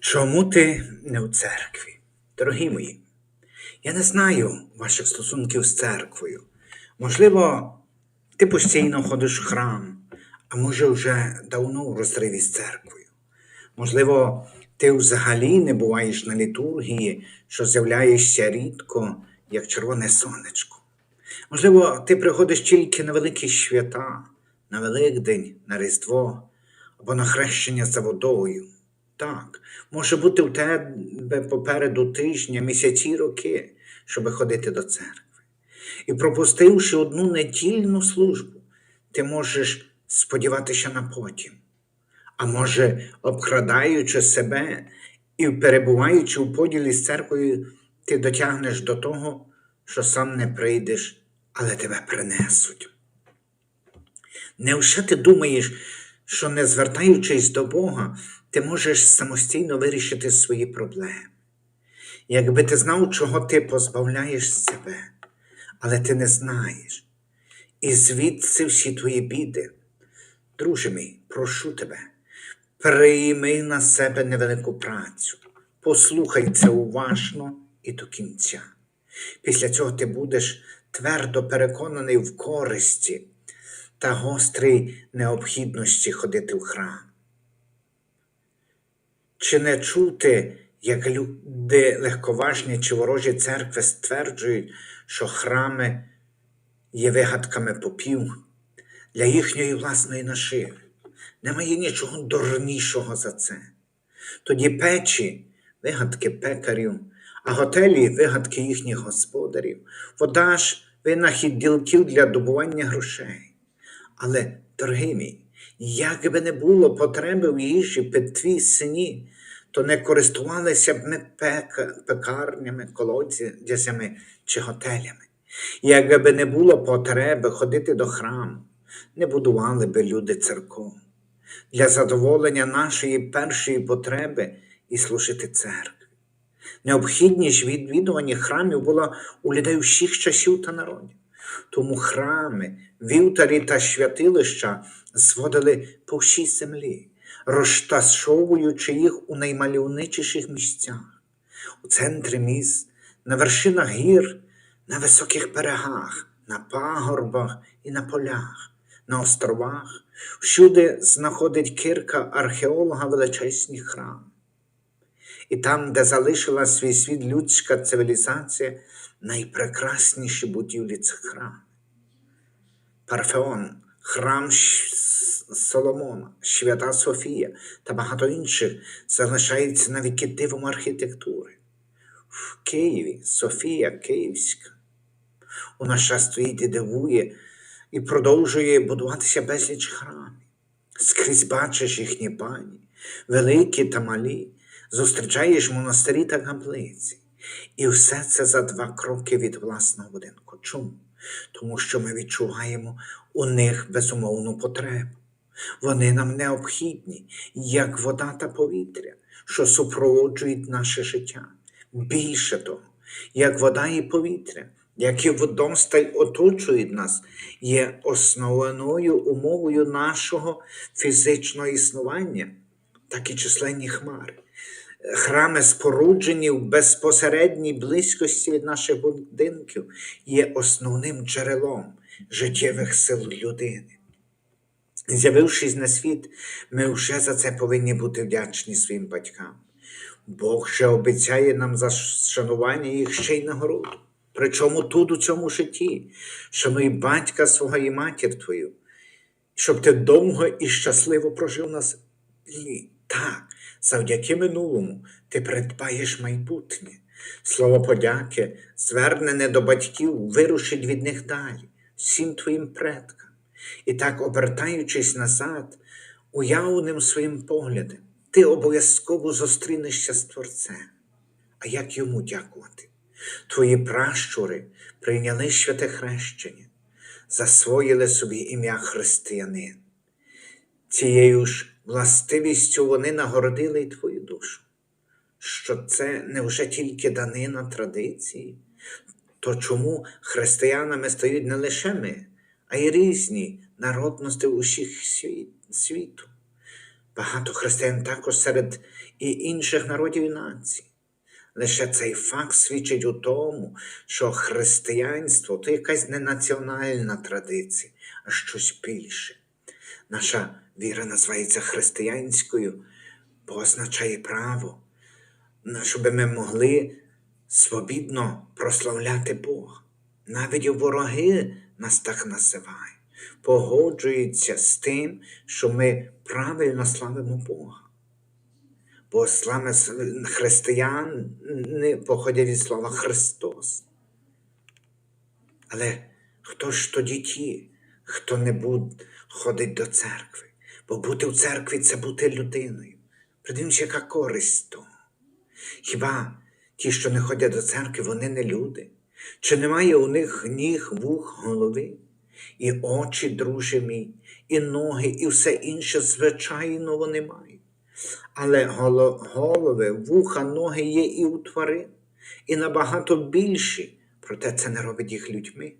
Чому ти не у церкві? Дорогі мої, я не знаю ваших стосунків з церквою. Можливо, ти постійно ходиш в храм, а може вже давно в розриві з церквою. Можливо, ти взагалі не буваєш на літургії, що з'являєшся рідко, як червоне сонечко. Можливо, ти приходиш тільки на великі свята, на Великдень, на Різдво або на хрещення за водою. Так, може бути у тебе попереду тижня, місяці, роки, щоби ходити до церкви. І пропустивши одну недільну службу, ти можеш сподіватися на потім. А може, обкрадаючи себе і перебуваючи у поділі з церквою, ти дотягнеш до того, що сам не прийдеш, але тебе принесуть. Невже ти думаєш, що не звертаючись до Бога, ти можеш самостійно вирішити свої проблеми? Якби ти знав, чого ти позбавляєш себе, але ти не знаєш, і звідси всі твої біди. Друже мій, прошу тебе, прийми на себе невелику працю, послухай це уважно і до кінця. Після цього ти будеш твердо переконаний в користі та гострій необхідності ходити в храм. Чи не чути, як люди легковажні чи ворожі церкви стверджують, що храми є вигадками попів для їхньої власної нашиви? Немає нічого дурнішого за це. Тоді печі вигадки пекарів, а готелі вигадки їхніх господарів, вода ж винахід ділків для добування грошей. Але, дорогий мій, як би не було потреби в їжі питві сині, то не користувалися б ми пекарнями, колодязями чи готелями. Як би не було потреби ходити до храму, не будували би люди церков. Для задоволення нашої першої потреби і служити церкві. Необхідність відвідування храмів була у людей всіх часів та народів. Тому храми, вівтарі та святилища зводили по всій землі, розташовуючи їх у наймальовничіших місцях, у центрі міст, на вершинах гір, на високих берегах, на пагорбах і на полях, на островах, всюди знаходить кирка археолога величезні храми. І там, де залишила свій світ людська цивілізація, найпрекрасніші будівлі це храм. Парфеон, храм Соломона, Свята Софія та багато інших залишаються на віки дивом архітектури. В Києві Софія Київська. У наш час стоїть і дивує і продовжує будуватися безліч храмів. Скрізь бачиш їхні пані, великі та малі, зустрічаєш монастирі та каплиці. І все це за два кроки від власного будинку. Чому? Тому що ми відчуваємо у них безумовну потребу. Вони нам необхідні, як вода та повітря, що супроводжують наше життя. Більше того, як вода і повітря, які водомсталь оточують нас, є основною умовою нашого фізичного існування, так і численні хмари. Храми, споруджені в безпосередній близькості від наших будинків, є основним джерелом життєвих сил людини. З'явившись на світ, ми вже за це повинні бути вдячні своїм батькам. Бог же обіцяє нам за шанування їх ще й нагороду. Причому тут, у цьому житті, шануй батька свого і матір твою, щоб ти довго і щасливо прожив на землі. Так, завдяки минулому ти придбаєш майбутнє. Слово подяки, звернене до батьків, вирушить від них далі, всім твоїм предкам. І так, обертаючись назад, уявним своїм поглядом, ти обов'язково зустрінешся з Творцем. А як йому дякувати? Твої пращури прийняли святе хрещення, засвоїли собі ім'я християнин. Цією ж властивістю вони нагородили й твою душу. Що це не вже тільки данина традиції? То чому християнами стають не лише ми, а й різні народності усіх світу? Багато християн також серед і інших народів і націй. Лише цей факт свідчить у тому, що християнство то якась не національна традиція, а щось більше. Наша віра називається християнською, бо означає право, щоб ми могли свобідно прославляти Бога. Навіть вороги нас так називають, погоджуються з тим, що ми правильно славимо Бога. Бо слава християни походять від слова Христос. Але хто ж тоді ті, хто не буде ходить до церкви? Бо бути в церкві це бути людиною. Придивимося, яка користь того. Хіба ті, що не ходять до церкви, вони не люди? Чи немає у них ніг, вух, голови, і очі, друже мій, і ноги, і все інше, звичайно, вони мають. Але голови, вуха, ноги є і у тварин, і набагато більші, проте це не робить їх людьми.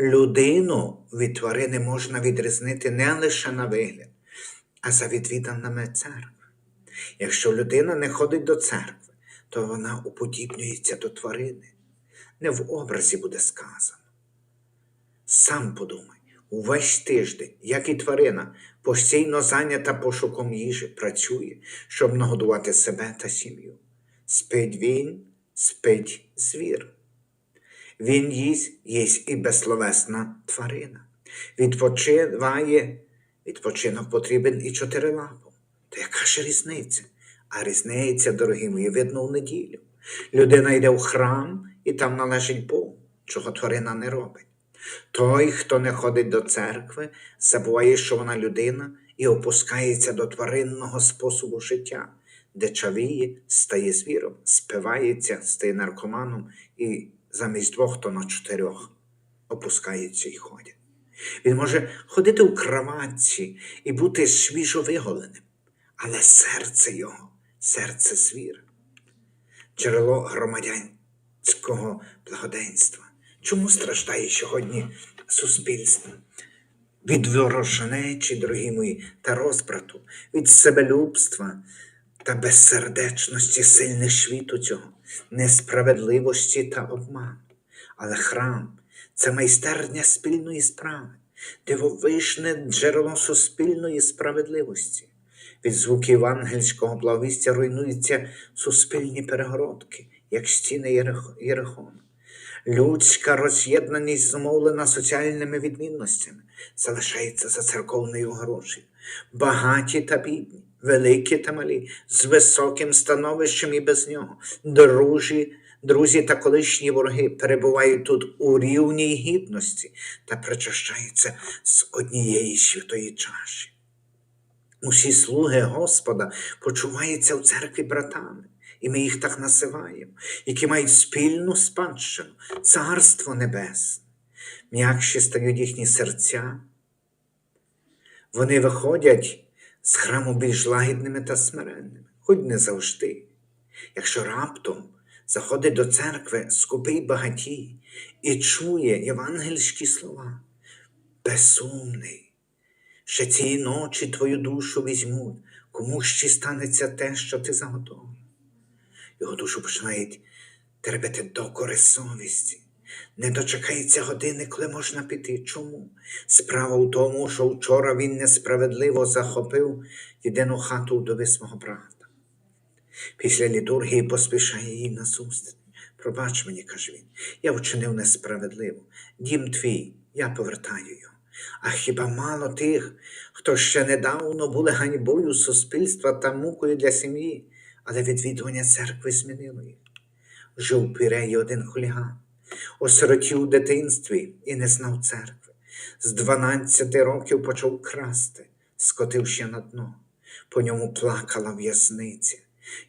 Людину від тварини можна відрізнити не лише на вигляд, а за відвіданими церкви. Якщо людина не ходить до церкви, то вона уподібнюється до тварини. Не в образі буде сказано. Сам подумай, увесь тиждень, як і тварина, постійно зайнята пошуком їжі, працює, щоб нагодувати себе та сім'ю. Спить він, спить звір. Він їсть, їсть і безсловесна тварина. Відпочиває, відпочинок потрібен і чотирилапом. То яка ж різниця? А різниця, дорогі мої, видно в неділю. Людина йде в храм і там належить Богу, чого тварина не робить. Той, хто не ходить до церкви, забуває, що вона людина і опускається до тваринного способу життя, де чавіє, стає звіром, спивається, стає наркоманом і замість двох, то на чотирьох опускається і ходять. Він може ходити у кроватці і бути свіжовиголеним, але серце його, серце звіра, джерело громадянського благоденства. Чому страждає сьогодні суспільство? Від ворожнечі, дорогі мої, та розбрату, від себелюбства та безсердечності сильних світу цього, несправедливості та обману. Але храм це майстерня спільної справи, дивовижне джерело суспільної справедливості. Від звуків ангельського благовістя руйнуються суспільні перегородки, як стіни Єрих- Єрихону. Людська роз'єднаність, зумовлена соціальними відмінностями, залишається за церковною огорожею. Багаті та бідні, великі та малі, з високим становищем і без нього. Дружі, друзі та колишні вороги перебувають тут у рівній гідності та причащаються з однієї святої чаші. Усі слуги Господа почуваються в церкві братами, і ми їх так називаємо, які мають спільну спадщину, Царство Небесне. М'якші стають їхні серця. Вони виходять з храму більш лагідними та смиренними, хоч не завжди. Якщо раптом заходить до церкви скупий багатій і чує євангельські слова, безсумний, ще цієї ночі твою душу візьмуть, кому ще станеться те, що ти заготовив. Його душу починають терпити докори совісті. Не дочекається години, коли можна піти. Чому? Справа в тому, що вчора він несправедливо захопив єдину хату вдови свого брата. Після літургії поспішає їй назустріч. Пробач мені, каже він, я вчинив несправедливо. Дім твій, я повертаю його. А хіба мало тих, хто ще недавно були ганьбою суспільства та мукою для сім'ї, але відвідування церкви змінило їх. Жив у Піреї один хуліган, осиротів у дитинстві і не знав церкви. З 12 років почав красти, скотив ще на дно. По ньому плакала в'язниця.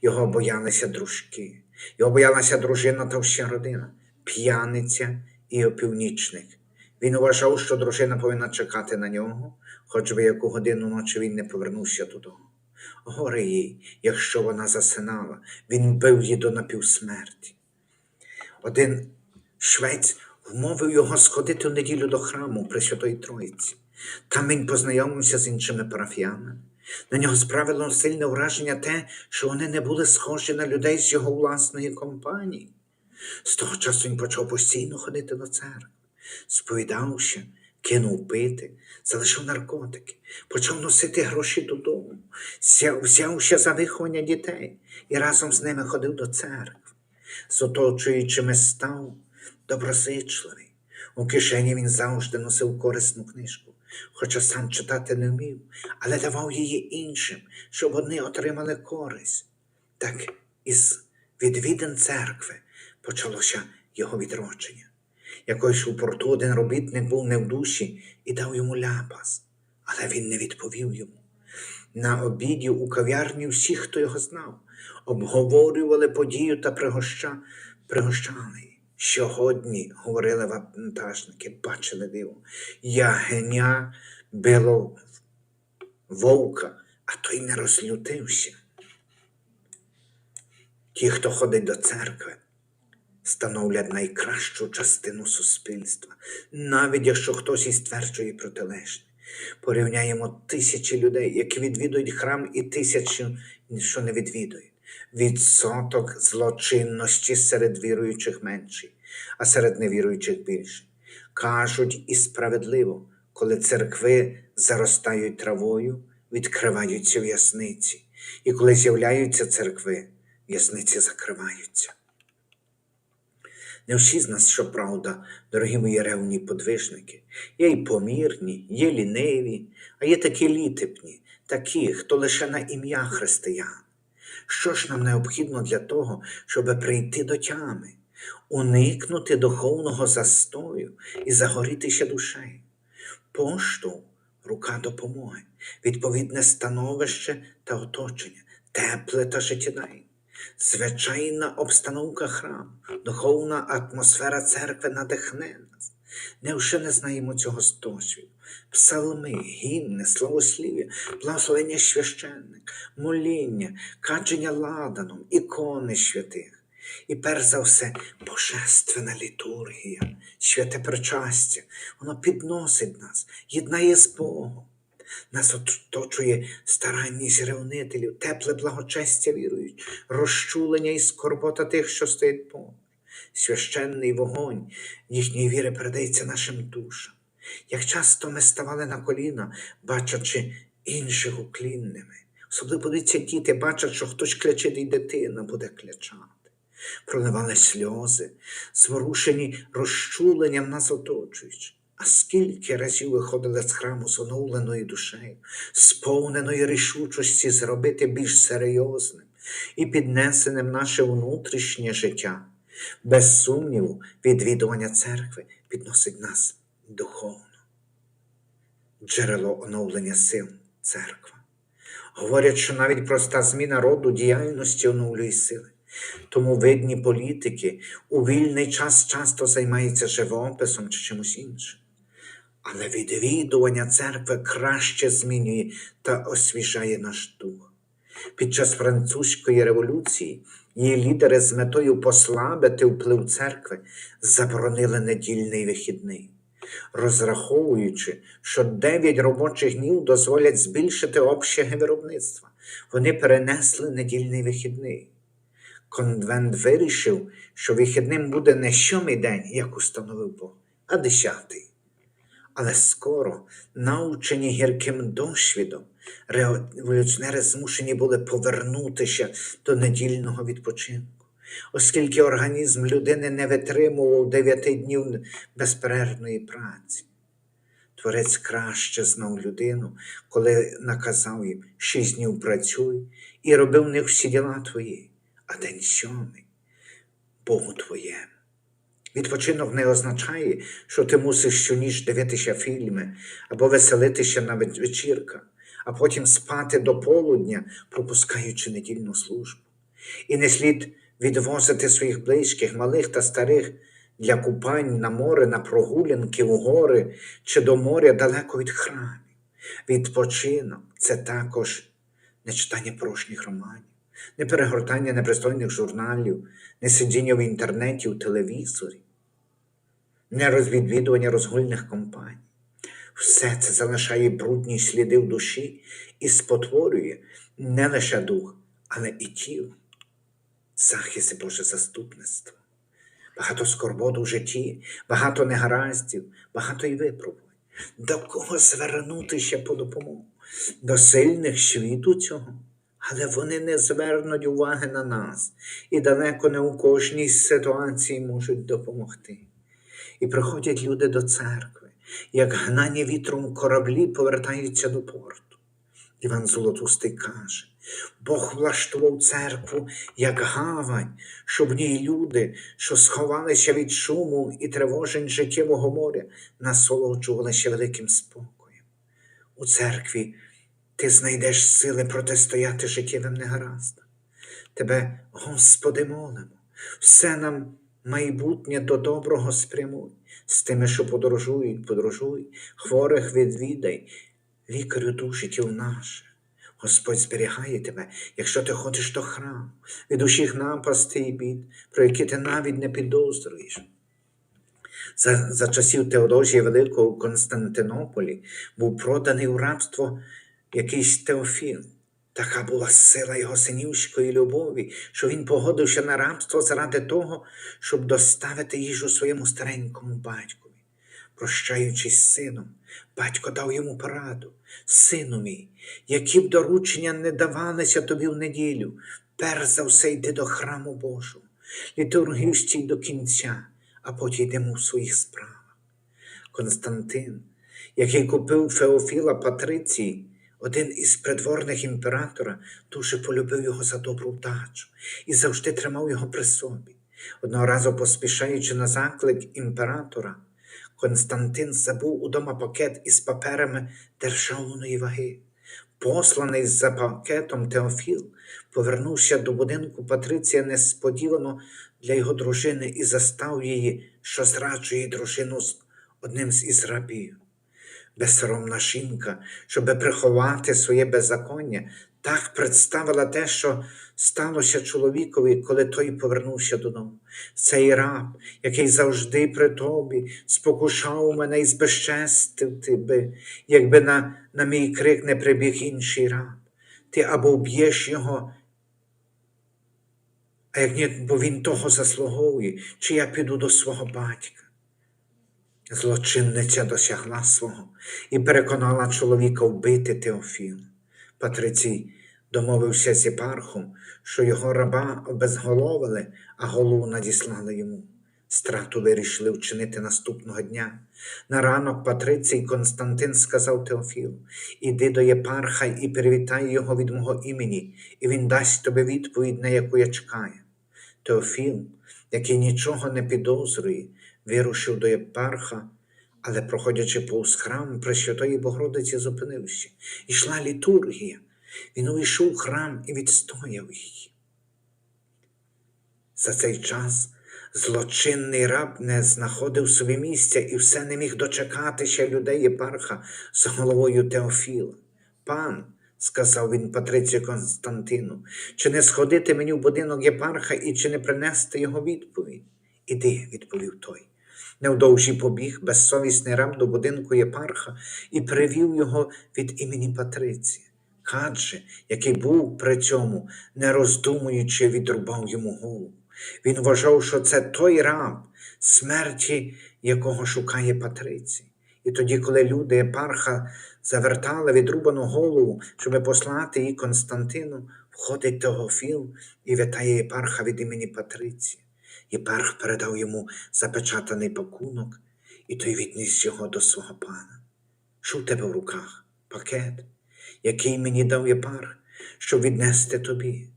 Його боялися дружки, його боялася дружина та вся родина, п'яниця і опівнічник. Він вважав, що дружина повинна чекати на нього, хоч би яку годину ночі він не повернувся додому. Горе їй, якщо вона засинала, він бив її до напівсмерті. Один швець вмовив його сходити в неділю до храму Пресвятої Троїці. Там він познайомився з іншими парафіянами. На нього справило сильне враження те, що вони не були схожі на людей з його власної компанії. З того часу він почав постійно ходити до церкви, сповідався, кинув пити, залишив наркотики, почав носити гроші додому, взяв- взявся за виховання дітей і разом з ними ходив до церкви. З оточуючими став доброзичливий. У кишені він завжди носив корисну книжку, хоча сам читати не вмів, але давав її іншим, щоб вони отримали користь. Так із відвідин церкви почалося його відродження. Якось у порту один робітник був не в душі і дав йому ляпас, але він не відповів йому. На обіді у кав'ярні всі, хто його знав, обговорювали подію та пригоща... пригощали. Сьогодні, говорили вантажники, бачили диво, ягеня било вовка, а той не розлютився. Ті, хто ходить до церкви, становлять найкращу частину суспільства, навіть якщо хтось і стверджує протилежне. Порівняємо тисячі людей, які відвідують храм, і тисячі, що не відвідують. Відсоток злочинності серед віруючих менший, а серед невіруючих більший. Кажуть і справедливо, коли церкви заростають травою, відкриваються в'язниці, і коли з'являються церкви, в'язниці закриваються. Не всі з нас, щоправда, дорогі мої ревні подвижники, є й помірні, є ліниві, а є такі літепні, такі, хто лише на ім'я християн. Що ж нам необхідно для того, щоб прийти до тями, уникнути духовного застою і загорітися душею? Поштовх – рука допомоги, відповідне становище та оточення, тепле та життєдайне. Звичайна обстановка храму, духовна атмосфера церкви надихне нас. Невже не знаємо цього з досвіду? Псалми, гімни, славослів'я, благословення священник, моління, кадження ладаном, ікони святих. І перш за все, божественна літургія, святе причастя, воно підносить нас, єднає з Богом. Нас оточує старанність ревнителів, тепле благочестя вірують, розчулення і скорбота тих, що стоять поруч. Священний вогонь їхньої віри передається нашим душам. Як часто ми ставали на коліна, бачачи інших уклінними. Особливо подивіться, діти бачать, що хтось клячить, і дитина буде клячати. Проливали сльози, зворушені розчуленням нас оточуючи. А скільки разів виходили з храму з оновленою душею, сповненою рішучості зробити більш серйозним і піднесеним наше внутрішнє життя. Без сумніву, відвідування церкви підносить нас духовно. Джерело оновлення сил церква. Говорять, що навіть проста зміна роду діяльності оновлює сили. Тому видні політики у вільний час часто займаються живописом чи чимось іншим. Але відвідування церкви краще змінює та освіжає наш дух. Під час французької революції її лідери з метою послабити вплив церкви заборонили недільний вихідний, розраховуючи, що 9 робочих днів дозволять збільшити обсяги виробництва. Вони перенесли недільний вихідний. Конвент вирішив, що вихідним буде не сьомий день, як установив Бог, а десятий. Але скоро, научені гірким досвідом, революціонери змушені були повернутися до недільного відпочинку, оскільки організм людини не витримував дев'яти днів безперервної праці. Творець краще знав людину, коли наказав їм шість днів працюй і робив в них всі діла твої, а день сьомий Богу твоєму. Відпочинок не означає, що ти мусиш щоніч дивитися фільми або веселитися на веч- вечірках, а потім спати до полудня, пропускаючи недільну службу. І не слід відвозити своїх близьких, малих та старих для купань на море, на прогулянки у гори чи до моря далеко від храмів. Відпочинок це також не читання порожніх романів, не перегортання непристойних журналів, не сидіння в інтернеті, у телевізорі, не розвідвідування розгульних компаній. Все це залишає брудні сліди в душі і спотворює не лише дух, але і тіло. Захист Боже заступництво. Багато скорботу в житті, багато негараздів, багато і випробувань. До кого звернутися по допомогу? До сильних світу цього. Але вони не звернуть уваги на нас і далеко не у кожній ситуації можуть допомогти. І приходять люди до церкви, як гнані вітром кораблі повертаються до порту. Іван Золотустий каже, Бог влаштував церкву як гавань, щоб в ній люди, що сховалися від шуму і тривожень життєвого моря, насолоджувалися великим спокоєм. У церкві ти знайдеш сили протистояти життєвим негараздам. Тебе, Господи, молимо, все нам майбутнє до доброго спрямуй, з тими, що подорожують, подорожуй, хворих відвідай, лікарю душитів наших. Господь зберігає тебе, якщо ти ходиш до храму, від усіх напастей і бід, про які ти навіть не підозрюєш. За, за часів Теодозія Великого у Константинополі був проданий у рабство якийсь Теофіл. Така була сила його синівської любові, що він погодився на рабство заради того, щоб доставити їжу своєму старенькому батькові. Прощаючись з сином, батько дав йому пораду. Сину мій, які б доручення не давалися тобі в неділю, перш за все йди до храму Божого, літургію стій до кінця, а потім йдемо в своїх справах. Константин, який купив Феофіла Патриції, один із придворних імператора, дуже полюбив його за добру вдачу і завжди тримав його при собі. Одного разу, поспішаючи на заклик імператора, Константин забув удома пакет із паперами державної ваги. Посланий за пакетом Теофіл повернувся до будинку Патриція несподівано для його дружини і застав її, що зраджує дружину з одним з із. Безсоромна жінка, щоби приховати своє беззаконня, так представила те, що сталося чоловікові, коли той повернувся додому. Цей раб, який завжди при тобі спокушав мене і збезчестив тебе, якби на, на мій крик не прибіг інший раб. Ти або вб'єш його, а як ні, бо він того заслуговує, чи я піду до свого батька. Злочинниця досягла свого і переконала чоловіка вбити Теофіла. Патрицій домовився з єпархом, що його раба обезголовили, а голову надіслали йому. Страту вирішили вчинити наступного дня. На ранок Патрицій Константин сказав Теофілу: Іди до єпарха і привітай його від мого імені, і він дасть тобі відповідь, на яку я чекаю. Теофіл, який нічого не підозрює, вирушив до єпарха, але, проходячи повз храм Пресвятої Богородиці, зупинився. Ішла літургія. Він увійшов в храм і відстояв її. За цей час злочинний раб не знаходив собі місця і все не міг дочекатися людей єпарха з головою Теофіла. Пан, сказав він Патрицію Константину, чи не сходити мені в будинок єпарха і чи не принести його відповідь? Іди, відповів той. Невдовзі побіг безсовісний раб до будинку єпарха і привів його від імені Патриція. Кадже, який був при цьому, не роздумуючи, відрубав йому голову. Він вважав, що це той раб, смерті якого шукає Патрицій. І тоді, коли люди єпарха завертали відрубану голову, щоб послати її Константину, входить Теофіл і вітає єпарха від імені Патриція. Єпарх передав йому запечатаний пакунок, і той відніс його до свого пана. Що в тебе в руках? Пакет, який мені дав єпарх, щоб віднести тобі.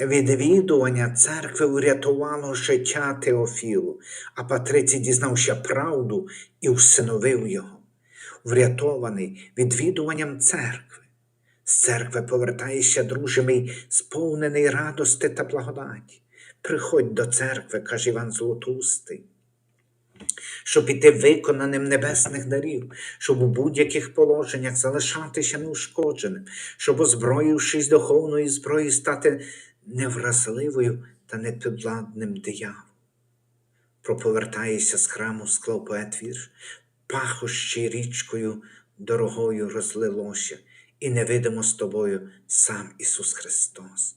Відвідування церкви врятувало життя Теофілу, а Патрицій дізнався правду і всиновив його, врятований відвідуванням церкви. З церкви повертаєшся, друже мій, сповнений радости та благодаті. Приходь до церкви, каже Іван Золотустий, щоб іти виконаним небесних дарів, щоб у будь-яких положеннях залишатися неушкодженим, щоб, озброївшись духовною зброєю, стати невразливою та непідвладним дияволом. Проповертаєшся з храму, склав поет вірш. пахощі річкою дорогою розлилося, і невидимо з тобою сам Ісус Христос.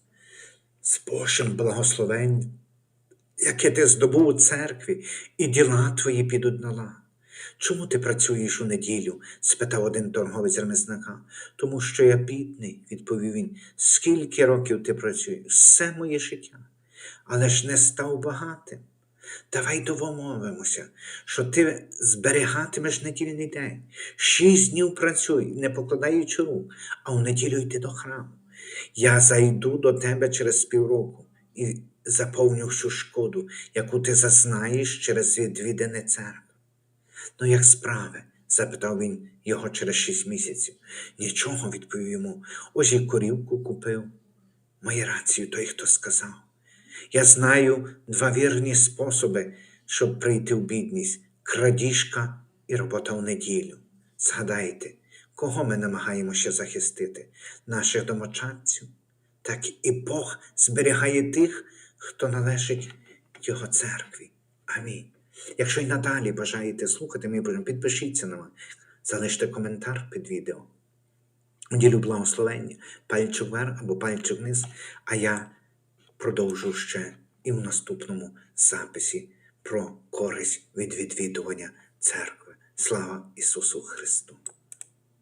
З Божим благословенням, яке ти здобув у церкві, і діла твої підуть на лад. Чому ти працюєш у неділю? спитав один торговець ремесника. Тому що я бідний, відповів він. Скільки років ти працюєш? Все моє життя, але ж не став багатим. Давай домовимося, що ти зберігатимеш недільний день. Шість днів працюй, не покладаючи рук, а у неділю йти до храму. Я зайду до тебе через півроку і заповню всю шкоду, яку ти зазнаєш через відвідане церкви. Ну, як справи? запитав він його через шість місяців. Нічого, відповів йому. Ось і корівку купив. Має рацію той, хто сказав. Я знаю два вірні способи, щоб прийти в бідність крадіжка і робота в неділю. Згадайте, кого ми намагаємося захистити, наших домочадців, так і Бог зберігає тих, хто належить Його церкві. Амінь. Якщо й надалі бажаєте слухати мій Боже, підпишіться на мене, залиште коментар під відео. Уділю благословення, пальчик вверх або пальчик вниз, а я продовжу ще і в наступному записі про користь від відвідування церкви. Слава Ісусу Христу!